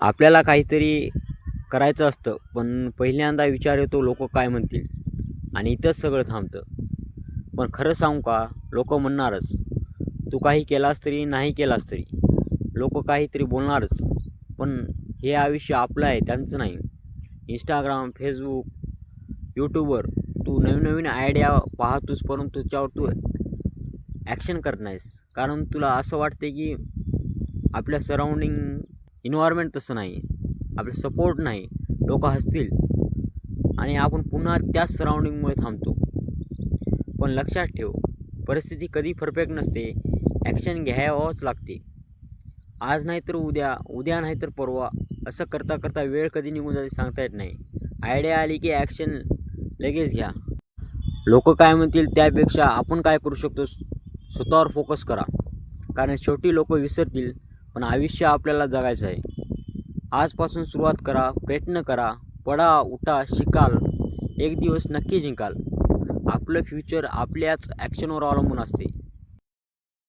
आपल्याला काहीतरी करायचं असतं पण पहिल्यांदा विचार येतो लोक काय म्हणतील? आणि इथंच सगळं थांबतं. पण खरं सांगू का लोक म्हणणारच तू काही केलास तरी नाही केलास तरी. लोक काहीतरी बोलणारच पण हे आयुष्य आपलं आहे त्यांचं नाही. इंस्टाग्राम फेसबुक यूट्यूबवर तू नवीन नवीन आयडिया पाहतोस परंतु त्याच्यावर तू ॲक्शन करत नाहीस. कारण तुला असं वाटते की आपल्या सराउंडिंग इन्व्हायरमेंट तसं नाही आपलं सपोर्ट नाही. लोक हसतील. आणि आपण पुन्हा त्याच सराउंडिंगमुळे थांबतो. पण लक्षात ठेव परिस्थिती कधी परफेक्ट नसते. ॲक्शन घ्यावंच लागते. आज नाही तर उद्या उद्या नाही तर परवा असं करता करता वेळ कधी निघून जाते सांगता येत नाही. आयडिया आली की ॲक्शन लगेच घ्या. लोक काय म्हणतील त्यापेक्षा आपण काय करू शकतो? स्वतःवर फोकस करा. कारण शेवटी लोक विसरतील. पण आयुष्य आपल्याला जगायचं आहे. आजपासून सुरुवात करा प्रयत्न करा पडा उठा शिकाल. एक दिवस नक्की जिंकाल. आपलं फ्युचर आपल्याच ॲक्शनवर अवलंबून असते.